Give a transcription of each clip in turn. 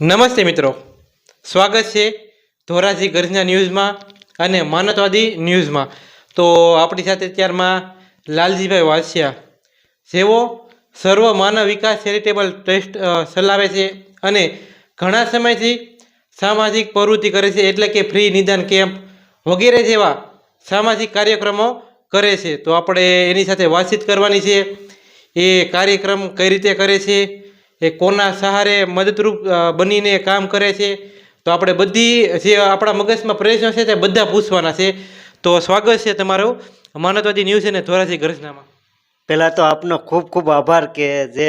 નમસ્તે મિત્રો. સ્વાગત છે ધોરાજી ગર્જના ન્યૂઝમાં અને માનવતાવાદી ન્યૂઝમાં. તો આપણી સાથે અત્યારમાં લાલજીભાઈ વાસિયા. જેઓ સર્વ માનવ વિકાસ ચેરિટેબલ ટ્રસ્ટ ચલાવે છે અને ઘણા સમયથી સામાજિક પ્રવૃત્તિ કરે છે એટલે કે ફ્રી નિદાન કેમ્પ વગેરે જેવા સામાજિક કાર્યક્રમો કરે છે. તો આપણે એની સાથે વાતચીત કરવાની છે. એ કાર્યક્રમ કઈ રીતે કરે છે? એ કોના સહારે મદદરૂપ બનીને કામ કરે છે તો આપણે બધી જે આપણા મગજમાં પ્રશ્નો છે તે બધા પૂછવાના છે. તો સ્વાગત છે તમારું માનવતાવાદી ન્યૂઝ અને ધોરાજી ગરજનામાં પહેલાં તો આપનો ખૂબ ખૂબ આભાર કે જે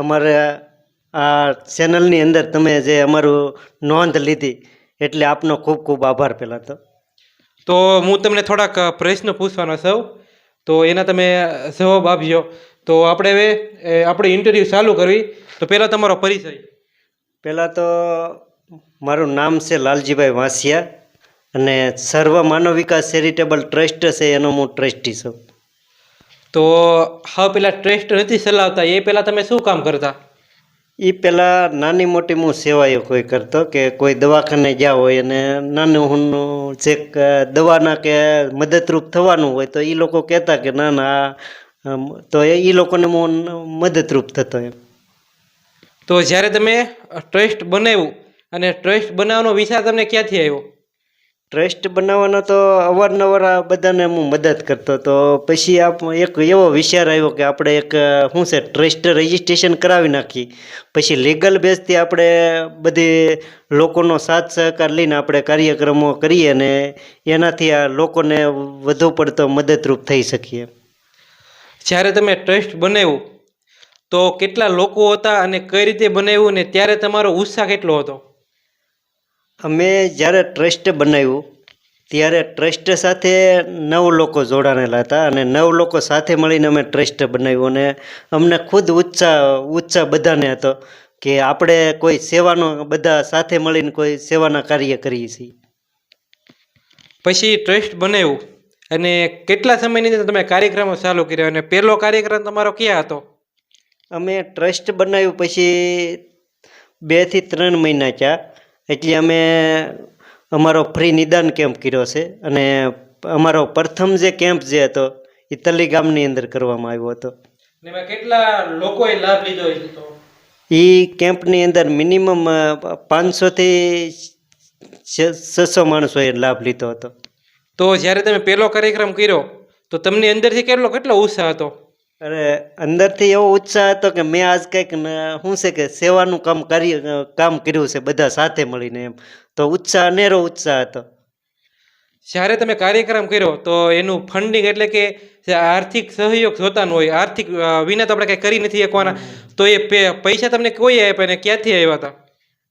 અમારે આ ચેનલની અંદર તમે જે અમારું નોંધ લીધી એટલે આપનો ખૂબ ખૂબ આભાર પહેલાં તો. તો હું તમને થોડાક પ્રશ્નો પૂછવાનો છું. તો એના તમે જવાબ આપજો. તો આપણે હવે આપણી ઇન્ટરવ્યૂ ચાલુ કરવી. તો પહેલાં તમારો પરિચય. પહેલાં તો મારું નામ છે લાલજીભાઈ વાંસિયા અને સર્વ માનવ વિકાસ ચેરિટેબલ ટ્રસ્ટ છે એનો હું ટ્રસ્ટી છું. તો હા પેલા ટ્રસ્ટ નથી ચલાવતા એ પહેલાં તમે શું કામ કરતા? એ પહેલાં નાની મોટી હું સેવાઓ કોઈ કરતો કે કોઈ દવાખાને જ્યાં હોય અને નાનું હું જે દવાના કે મદદરૂપ થવાનું હોય તો એ લોકો કહેતા કે ના ના તો એ લોકોને હું મદદરૂપ થતો એમ. તો જ્યારે તમે ટ્રસ્ટ બનાવ્યું અને ટ્રસ્ટ બનાવવાનો વિચાર તમને ક્યાંથી આવ્યો? ટ્રસ્ટ બનાવવાનો તો અવારનવાર આ બધાને હું મદદ કરતો તો પછી આપ એક એવો વિચાર આવ્યો કે આપણે એક શું છે ટ્રસ્ટ રજિસ્ટ્રેશન કરાવી નાખી. પછી લીગલ બેઝથી આપણે બધી લોકોનો સાથ સહકાર લઈને આપણે કાર્યક્રમો કરીએ અને એનાથી આ લોકોને વધુ પડતો મદદરૂપ થઈ શકીએ. જ્યારે તમે ટ્રસ્ટ બનાવ્યું તો કેટલા લોકો હતા અને કઈ રીતે બનાવ્યું ને ત્યારે તમારો ઉત્સાહ કેટલો હતો? અમે જ્યારે ટ્રસ્ટ બનાવ્યું ત્યારે ટ્રસ્ટ સાથે નવ લોકો જોડાણેલા હતા અને નવ લોકો સાથે મળીને અમે ટ્રસ્ટ બનાવ્યું અને અમને ખુદ ઉત્સાહ ઉત્સાહ બધાને હતો કે આપણે કોઈ સેવાનો બધા સાથે મળીને કોઈ સેવાના કાર્ય કરીએ છીએ. પછી ટ્રસ્ટ બનાવ્યું. અને કેટલા સમયની અંદર તમે કાર્યક્રમો ચાલુ કર્યા અને પહેલો કાર્યક્રમ તમારો ક્યાં હતો? અમે ટ્રસ્ટ બનાવ્યું પછી બેથી ત્રણ મહિના થયા. એટલે અમે અમારો ફ્રી નિદાન કેમ્પ કર્યો છે અને અમારો પ્રથમ જે કેમ્પ જે હતો એ તલી ગામની અંદર કરવામાં આવ્યો હતો. કેટલા લોકોએ લાભ લીધો હતો એ કેમ્પની અંદર મિનિમમ પાંચસોથી છસો માણસોએ લાભ લીધો હતો. તો જ્યારે તમે પહેલો કાર્યક્રમ કર્યો તો તમને અંદરથી કેટલો કેટલો ઉત્સાહ હતો? અરે અંદરથી એવો ઉત્સાહ હતો કે મેં આજ કંઈક શું છે કે સેવાનું કામ કાર્ય કામ કર્યું છે બધા સાથે મળીને એમ. તો ઉત્સાહ અનેરો ઉત્સાહ હતો. જ્યારે તમે કાર્યક્રમ કર્યો તો એનું ફંડિંગ એટલે કે આર્થિક સહયોગ જોતાનો હોય આર્થિક વિના તો આપણે કંઈ કરી નથી શકવાના. તો એ પૈસા તમને કોઈ આપ્યા ને ક્યાંથી આવ્યા હતા?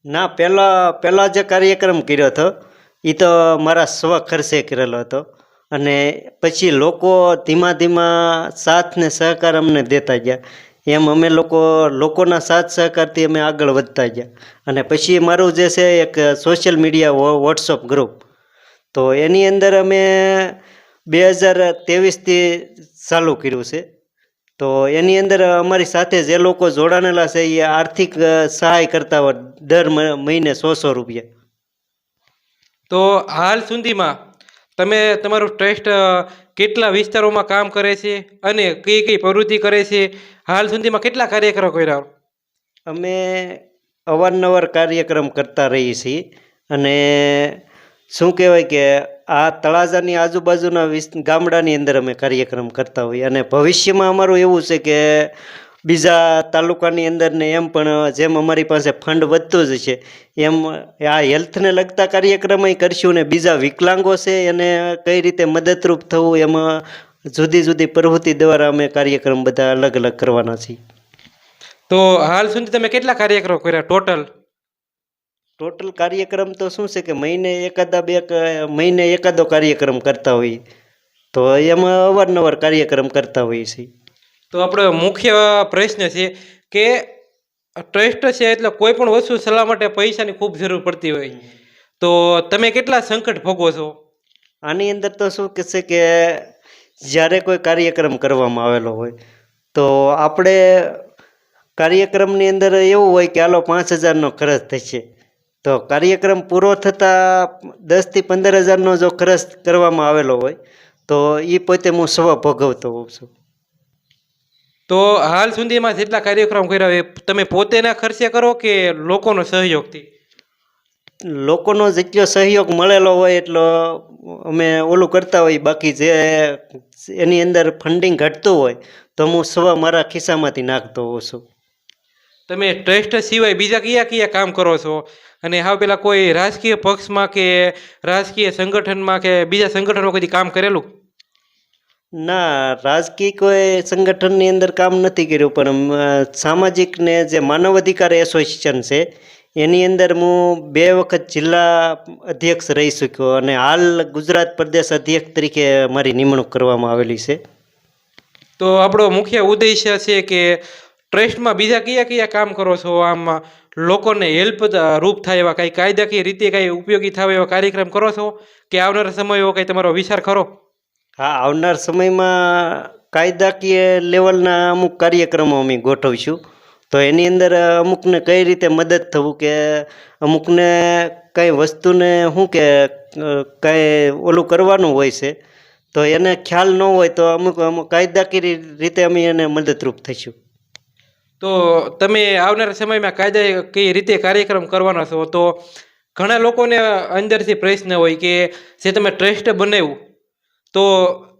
ના પહેલાં પહેલાં જે કાર્યક્રમ કર્યો હતો એ તો મારા સ્વ ખર્ચે કરેલો હતો. અને પછી લોકો ધીમા ધીમા સાથ ને સહકાર અમને દેતા ગયા. એમ અમે લોકો, લોકોના સાથ સહકારથી અમે આગળ વધતા ગયા. અને પછી મારું જે છે એક સોશિયલ મીડિયા વોટ્સઅપ ગ્રુપ તો એની અંદર અમે બે હજાર ત્રેવીસથી ચાલુ કર્યું છે. તો એની અંદર અમારી સાથે જે લોકો જોડાણેલા છે એ આર્થિક સહાય કરતા હોય, દર મહિને સો સો રૂપિયા. તો હાલ સુધીમાં તમે તમારું ટ્રસ્ટ કેટલા વિસ્તારોમાં કામ કરે છે અને કઈ કઈ પ્રવૃત્તિ કરે છે? હાલ સુધીમાં કેટલા કાર્યક્રમો કર્યા? અમે અવારનવાર કાર્યક્રમ કરતા રહીએ છીએ અને શું કહેવાય કે આ તળાજાની આજુબાજુના ગામડાની અંદર અમે કાર્યક્રમ કરતા હોઈએ અને ભવિષ્યમાં અમારું એવું છે કે બીજા તાલુકાની અંદર ને એમ પણ જેમ અમારી પાસે ફંડ વધતું જ છે એમ આ હેલ્થને લગતા કાર્યક્રમ કરશું ને બીજા વિકલાંગો છે એને કઈ રીતે મદદરૂપ થવું એમાં જુદી જુદી પ્રવૃત્તિ દ્વારા અમે કાર્યક્રમ બધા અલગ અલગ કરવાના છીએ. તો હાલ સુધી તમે કેટલા કાર્યક્રમો કર્યા ટોટલ ટોટલ કાર્યક્રમ તો શું છે કે મહિને એકાદા બે મહિને એકાદો કાર્યક્રમ કરતા હોઈએ. તો એમાં અવારનવાર કાર્યક્રમ કરતા હોઈએ છીએ. તો આપણો મુખ્ય પ્રશ્ન છે કે ટ્રસ્ટ છે એટલે કોઈ પણ વસ્તુ સલાહ માટે પૈસાની ખૂબ જરૂર પડતી હોય. તો તમે કેટલા સંકટ ભોગવો છો? આની અંદર તો શું કે છે કે જ્યારે કોઈ કાર્યક્રમ કરવામાં આવેલો હોય તો આપણે કાર્યક્રમની અંદર એવું હોય કે હાલો પાંચ હજારનો ખર્ચ થશે. તો કાર્યક્રમ પૂરો થતાં દસથી પંદર હજારનો જો ખર્ચ કરવામાં આવેલો હોય તો એ પોતે હું સ્વ ભોગવતો હોઉં છું. તો હાલ સુધીમાં જેટલા કાર્યક્રમ કર્યા હોય એ તમે પોતેના ખર્ચે કરો કે લોકોનો સહયોગથી? લોકોનો જેટલો સહયોગ મળેલો હોય એટલો અમે ઓલું કરતા હોઈએ. બાકી જે એની અંદર ફંડિંગ ઘટતું હોય તો હું સ્વ મારા ખિસ્સામાંથી નાખતો હોઉં છું. તમે ટ્રસ્ટ સિવાય બીજા કયા કયા કામ કરો છો? અને હા પેલા કોઈ રાજકીય પક્ષમાં કે રાજકીય સંગઠનમાં કે બીજા સંગઠનમાં કદી કામ કરેલું? ના, રાજકીય કોઈ સંગઠનની અંદર કામ નથી કર્યું, પણ સામાજિક ને જે માનવ અધિકાર એસોસિએશન છે, એની અંદર હું બે વખત જિલ્લા અધ્યક્ષ રહી શક્યો અને હાલ ગુજરાત પ્રદેશ અધ્યક્ષ તરીકે મારી નિમણૂક કરવામાં આવેલી છે. તો આપણો મુખ્ય ઉદ્દેશ્ય છે કે ટ્રસ્ટમાં બીજા કયા કયા કામ કરો છો? આમ, લોકોને હેલ્પ રૂપ થાય એવા કાંઈ કાયદાકીય રીતે કાંઈ ઉપયોગી થાય એવા કાર્યક્રમ કરો છો? કે આવનારા એવો કંઈ તમારો વિચાર ખરો? હા, આવનાર સમયમાં કાયદાકીય લેવલના અમુક કાર્યક્રમો અમે ગોઠવીશું. તો એની અંદર અમુકને કઈ રીતે મદદ થવું કે અમુકને કઈ વસ્તુને શું કે કાંઈ ઓલું કરવાનું હોય છે, તો એને ખ્યાલ ન હોય તો અમુક અમુક કાયદાકીય રીતે અમે એને મદદરૂપ થઈશું. તો તમે આવનારા સમયમાં કાયદા કઈ રીતે કાર્યક્રમ કરવાના છો? તો ઘણા લોકોને અંદરથી પ્રશ્ન હોય કે, જે તમે ટ્રસ્ટ બનાવ્યું તો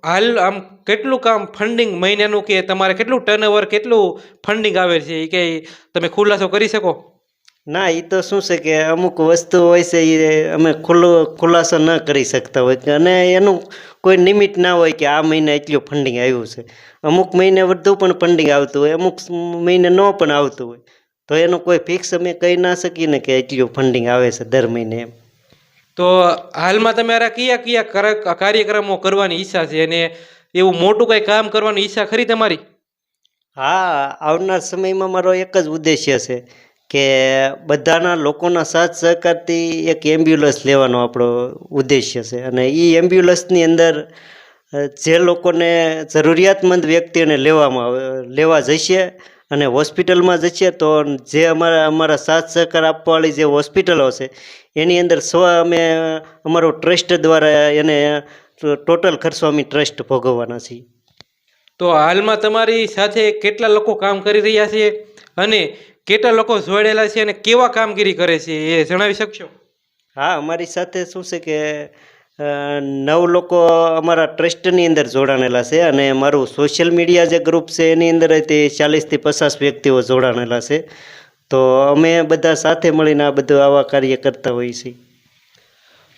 હાલ આમ કેટલું કામ ફંડિંગ મહિનાનું કે તમારે કેટલું ટર્નઓવર કેટલું ફંડિંગ આવે છે? એ કંઈ તમે ખુલાસો કરી શકો? ના એ તો શું છે કે અમુક વસ્તુ હોય છે એ અમે ખુલ્લો, ખુલાસો ન કરી શકતા હોય. અને એનું કોઈ લિમિટ ના હોય કે આ મહિને એટલું ફંડિંગ આવ્યું છે. અમુક મહિને વધુ પણ ફંડિંગ આવતું હોય, અમુક મહિને ન પણ આવતું હોય. તો એનું કોઈ ફિક્સ અમે કહી ના શકીએ ને કે એટલું ફંડિંગ આવે છે દર મહિને એમ. તો હાલમાં તમારા કયા કયા કર- કાર્યક્રમો કરવાની ઈચ્છા છે અને એવું મોટું કંઈ કામ કરવાની ઈચ્છા ખરી તમારી? હા, આવનાર સમયમાં મારો એક જ ઉદ્દેશ્ય છે કે બધાના લોકોના સાથ સહકારથી એક એમ્બ્યુલન્સ લેવાનો આપણો ઉદ્દેશ્ય છે. અને એ એમ્બ્યુલન્સની અંદર જે લોકોને જરૂરિયાતમંદ વ્યક્તિને લેવામાં લેવા જશે અને હોસ્પિટલમાં જઈએ તો જે અમારા અમારા સાથ સહકાર આપવાવાળી જે હોસ્પિટલો છે એની અંદર સ્વ અમે અમારો ટ્રસ્ટ દ્વારા એને ટોટલ ખર્ચો અમે ટ્રસ્ટ ભોગવવાના છીએ. તો હાલમાં તમારી સાથે કેટલા લોકો કામ કરી રહ્યા છે અને કેટલા લોકો જોડેલા છે અને કેવા કામગીરી કરે છે એ જણાવી શકશો? હા અમારી સાથે શું છે કે નવ લોકો અમારા ટ્રસ્ટની અંદર જોડાણેલા છે અને મારું સોશિયલ મીડિયા જે ગ્રુપ છે એની અંદર તે ચાલીસથી પચાસ વ્યક્તિઓ જોડાણેલા છે. તો અમે બધા સાથે મળીને આ બધું આવા કાર્ય કરતા હોઈએ છીએ.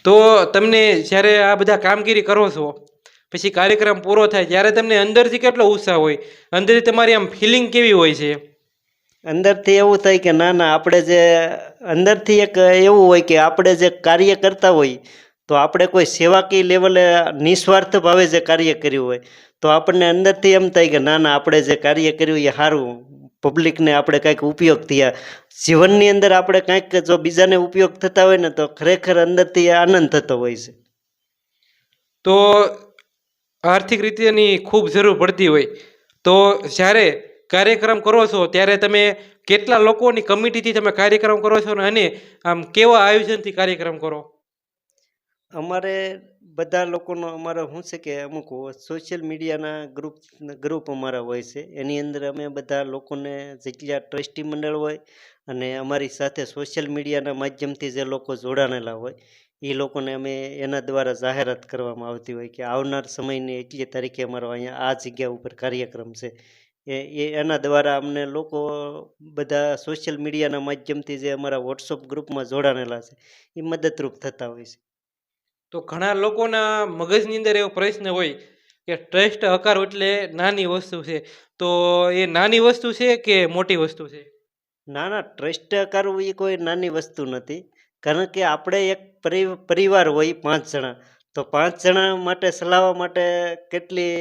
તો તમને જ્યારે આ બધા કામગીરી કરો છો પછી કાર્યક્રમ પૂરો થાય ત્યારે તમને અંદરથી કેટલો ઉત્સાહ હોય? અંદરથી તમારી આમ ફિલિંગ કેવી હોય છે? અંદરથી એવું થાય કે ના ના આપણે જે અંદરથી એક એવું હોય કે આપણે જે કાર્ય કરતા હોઈએ તો આપણે કોઈ સેવાકીય લેવલે નિસ્વાર્થ ભાવે જે કાર્ય કર્યું હોય, તો આપણને અંદરથી એમ થાય કે ના ના, આપણે જે કાર્ય કર્યું એ સારું પબ્લિકને આપણે કાંઈક ઉપયોગ થયા. જીવનની અંદર આપણે કાંઈક જો બીજાને ઉપયોગ થતા હોય ને, તો ખરેખર અંદરથી આનંદ થતો હોય છે. તો આર્થિક રીતેની ખૂબ જરૂર પડતી હોય. તો જ્યારે કાર્યક્રમ કરો છો, ત્યારે તમે કેટલા લોકોની કમિટીથી તમે કાર્યક્રમ કરો છો અને આમ કેવા આયોજનથી કાર્યક્રમ કરો? અમારે બધા લોકોનો અમારો શું છે કે અમુક સોશિયલ મીડિયાના ગ્રુપ ગ્રુપ અમારા હોય છે. એની અંદર અમે બધા લોકોને જેટલા ટ્રસ્ટી મંડળ હોય અને અમારી સાથે સોશિયલ મીડિયાના માધ્યમથી જે લોકો જોડાણેલા હોય, એ લોકોને અમે એના દ્વારા જાહેરાત કરવામાં આવતી હોય કે આવનાર સમયની એટલી તારીખે અમારો અહીંયા આ જગ્યા ઉપર કાર્યક્રમ છે. એ એના દ્વારા અમને લોકો બધા સોશિયલ મીડિયાના માધ્યમથી જે અમારા વોટ્સઅપ ગ્રુપમાં જોડાણેલા છે, એ મદદરૂપ થતા હોય છે. તો ઘણા લોકોના મગજની અંદર એવો પ્રશ્ન હોય કે ટ્રસ્ટ હકારો એટલે નાની વસ્તુ છે. તો એ નાની વસ્તુ છે કે મોટી વસ્તુ છે? ના ના, ટ્રસ્ટ હકારવું એ કોઈ નાની વસ્તુ નથી. કારણ કે આપણે એક પરિ- પરિવાર હોય પાંચ જણા, તો પાંચ જણા માટે ચલાવવા માટે કેટલી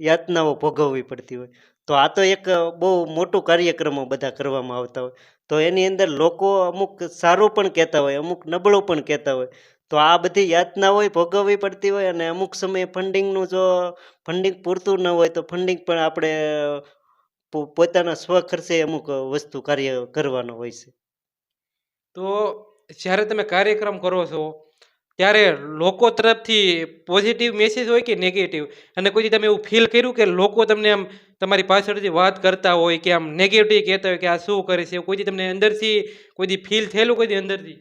યાતનાઓ ભોગવવી પડતી હોય. તો આ તો એક બહુ મોટું કાર્યક્રમો બધા કરવામાં આવતા હોય. તો એની અંદર લોકો અમુક સારું પણ કહેતા હોય, અમુક નબળું પણ કહેતા હોય. તો આ બધી યાતનાઓ ભોગવવી પડતી હોય અને અમુક સમયે ફંડિંગનું જો ફંડિંગ પૂરતું ન હોય તો ફંડિંગ પણ આપણે પોતાના સ્વ ખર્ચે અમુક વસ્તુ કાર્ય કરવાનો હોય છે. તો જ્યારે તમે કાર્યક્રમ કરો છો, ત્યારે લોકો તરફથી પોઝિટિવ મેસેજ હોય કે નેગેટિવ અને કોઈ તમે એવું ફીલ કર્યું કે લોકો તમને આમ તમારી પાછળથી વાત કરતા હોય કે આમ નેગેટિવ કહેતા હોય કે આ શું કરે છે? કોઈ દી તમને અંદરથી કોઈ દી ફીલ થયેલું કોઈ અંદરથી?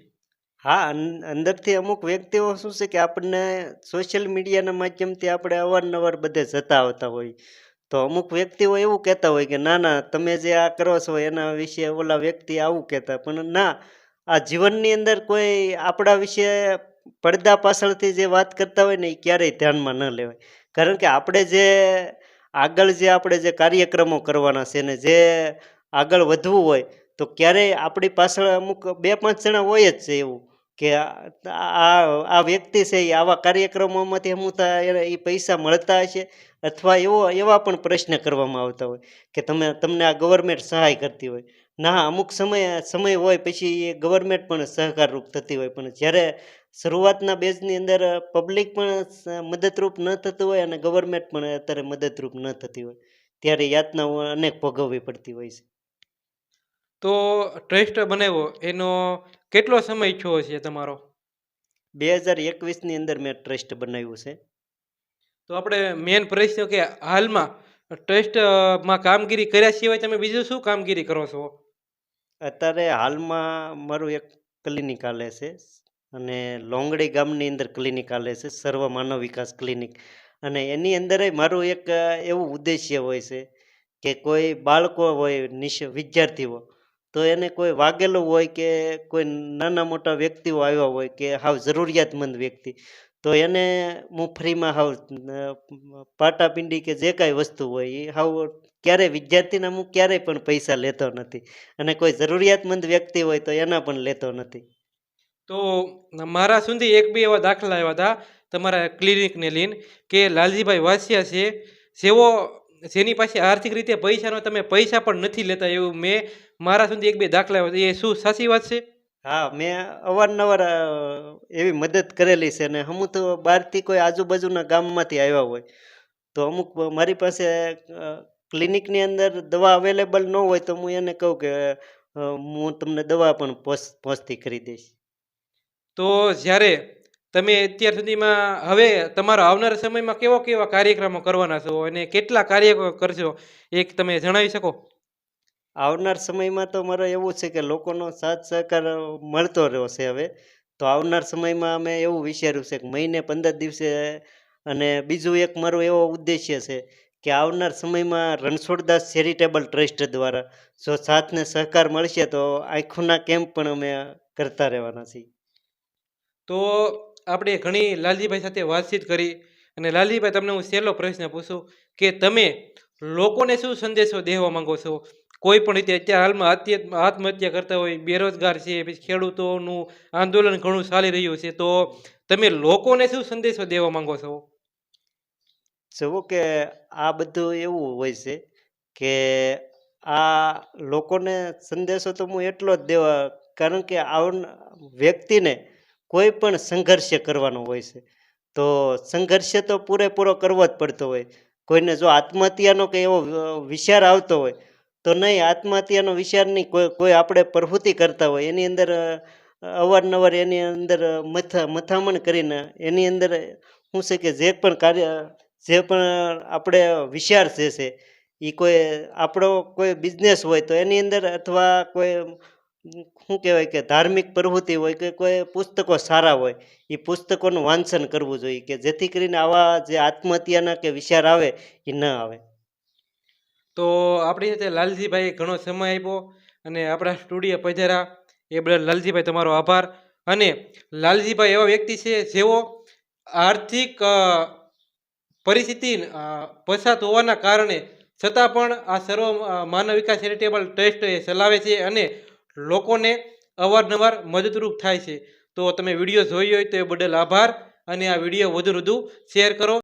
હા અંદરથી અમુક વ્યક્તિઓ શું છે કે આપણને સોશિયલ મીડિયાના માધ્યમથી આપણે અવારનવાર બધે જતા આવતા હોય. તો અમુક વ્યક્તિઓ એવું કહેતા હોય કે, ના ના, તમે જે આ કરો છો એના વિશે ઓલા વ્યક્તિ આવું કહેતા. પણ ના, આ જીવનની અંદર કોઈ આપણા વિશે પડદા પાછળથી જે વાત કરતા હોય ને એ ક્યારેય ધ્યાનમાં ન લેવાય. કારણ કે આપણે જે આગળ જે આપણે જે કાર્યક્રમો કરવાના છે ને, જે આગળ વધવું હોય, તો ક્યારેય આપણી પાછળ અમુક બે પાંચ જણા હોય જ છે એવું. કે આ આ વ્યક્તિ છે એ આવા કાર્યક્રમોમાંથી હમુતા એ પૈસા મળતા હશે અથવા એવો, એવા પણ પ્રશ્ન કરવામાં આવતા હોય કે તમે, તમને આ ગવર્મેન્ટ સહાય કરતી હોય. ના, અમુક સમય સમય હોય પછી એ ગવર્મેન્ટ પણ સહકારરૂપ થતી હોય. પણ જ્યારે શરૂઆતના બેઝની અંદર પબ્લિક પણ મદદરૂપ ન થતું હોય અને ગવર્મેન્ટ પણ અત્યારે મદદરૂપ ન થતી હોય, ત્યારે યાતનાઓ અનેક ભોગવવી પડતી હોય છે. તો ટ્રસ્ટ બનાવ્યો. એનો કેટલો સમય થયો છે તમારો? બે હજાર એકવીસની અંદર મેં ટ્રસ્ટ બનાવ્યું છે. તો આપણે મેન પ્રશ્ન કે હાલમાં ટ્રસ્ટમાં કામગીરી કર્યા સિવાય તમે બીજું શું કામગીરી કરો છો? અત્યારે હાલમાં મારું એક ક્લિનિક હાલે છે અને લોંગડી ગામની અંદર ક્લિનિક હાલે છે સર્વ માનવ વિકાસ ક્લિનિક. અને એની અંદર મારું એક એવું ઉદ્દેશ્ય હોય છે કે કોઈ બાળકો હોય નિશ વિદ્યાર્થીઓ તો એને કોઈ વાગેલું હોય કે કોઈ નાના મોટા વ્યક્તિઓ આવ્યા હોય કે હાવ જરૂરિયાતમંદ વ્યક્તિ, તો એને હું ફ્રીમાં હાવ પાટાપિંડી કે જે કાંઈ વસ્તુ હોય એ હાવ ક્યારેય વિદ્યાર્થીના હું ક્યારેય પણ પૈસા લેતો નથી. અને કોઈ જરૂરિયાતમંદ વ્યક્તિ હોય તો એના પણ લેતો નથી. તો મારા સુધી એક બે એવા દાખલા આવ્યા હતા, તમારા ક્લિનિકને લઈને કે લાલજીભાઈ વાસિયા છે, જેઓ, જેની પાસે આર્થિક રીતે પૈસાનો તમે પૈસા પણ નથી લેતા એવું મેં મારા સુધી એક બે દાખલા હોય એ શું સાચી વાત છે? હા મેં અવારનવાર એવી મદદ કરેલી છે ને અમુક તો બહારથી કોઈ આજુબાજુના ગામમાંથી આવ્યા હોય. તો અમુક મારી પાસે ક્લિનિકની અંદર દવા અવેલેબલ ન હોય તો હું એને કહું કે હું તમને દવા પણ પહોંચ પહોંચતી કરી દઈશ. તો જ્યારે તમે અત્યાર સુધીમાં હવે તમારા આવનારા સમયમાં કેવા કેવા કાર્યક્રમો કરવાના છો અને કેટલા કાર્ય કરશો એક તમે જણાવી શકો? આવનાર સમયમાં તો મારે એવું છે કે લોકોનો સાથ સહકાર મળતો રહ્યો છે હવે. તો આવનાર સમયમાં અમે એવું વિચાર્યું છે કે મહિને પંદર દિવસે અને બીજું એક મારો એવો ઉદ્દેશ્ય છે કે આવનાર સમયમાં રણછોડદાસ ચેરિટેબલ ટ્રસ્ટ દ્વારા જો સાથને સહકાર મળશે તો આંખોના કેમ્પ પણ અમે કરતા રહેવાના છીએ. તો આપણે ઘણી લાલજીભાઈ સાથે વાતચીત કરી અને લાલજીભાઈ, તમને હું સહેલો પ્રશ્ન પૂછું કે તમે લોકોને શું સંદેશો દેવા માંગો છો? કોઈ પણ રીતે અત્યારે હાલમાં આત્ય, આત્મહત્યા કરતા હોય, બેરોજગાર છે, પછી ખેડૂતોનું આંદોલન ઘણું ચાલી રહ્યું છે, તો તમે લોકોને શું સંદેશો દેવા માંગો છો? જુઓ કે આ બધું એવું હોય છે કે આ લોકોને સંદેશો તો હું એટલો જ દેવા, કારણ કે આવન, વ્યક્તિને કોઈ પણ સંઘર્ષ કરવાનો હોય છે. તો સંઘર્ષ તો પૂરેપૂરો કરવો જ પડતો હોય. કોઈને જો આત્મહત્યાનો કે એવો વિચાર આવતો હોય તો નહીં, આત્મહત્યાનો વિચાર નહીં. કોઈ કોઈ આપણે પ્રવૃત્તિ કરતા હોય, એની અંદર અવારનવાર એની અંદર મથા, મથામણ કરીને એની અંદર શું છે કે જે પણ કાર્ય, જે પણ આપણે વિચાર છે એ કોઈ આપણો કોઈ બિઝનેસ હોય તો એની અંદર અથવા કોઈ, શું કહેવાય કે ધાર્મિક પ્રવૃત્તિ હોય કે કોઈ પુસ્તકો સારા હોય એ પુસ્તકોનું વાંચન કરવું જોઈએ કે જેથી કરીને આવા જે આત્મહત્યાના કે વિચાર આવે એ ન આવે. તો આપણી સાથે લાલજીભાઈ ઘણો સમય આપ્યો અને આપણા સ્ટુડિયો પધારા એ બદલ લાલજીભાઈ તમારો આભાર. અને લાલજીભાઈ એવા વ્યક્તિ છે જેઓ આર્થિક પરિસ્થિતિ પસાત હોવાના કારણે છતાં પણ આ સર્વ માનવ વિકાસ ચેરિટેબલ ટ્રસ્ટ એ ચલાવે છે અને લોકોને અવારનવાર મદદરૂપ થાય છે. તો તમે વીડિયો જોઈ હોય તો એ બદલ આભાર અને આ વીડિયો વધુ વધુ શેર કરો.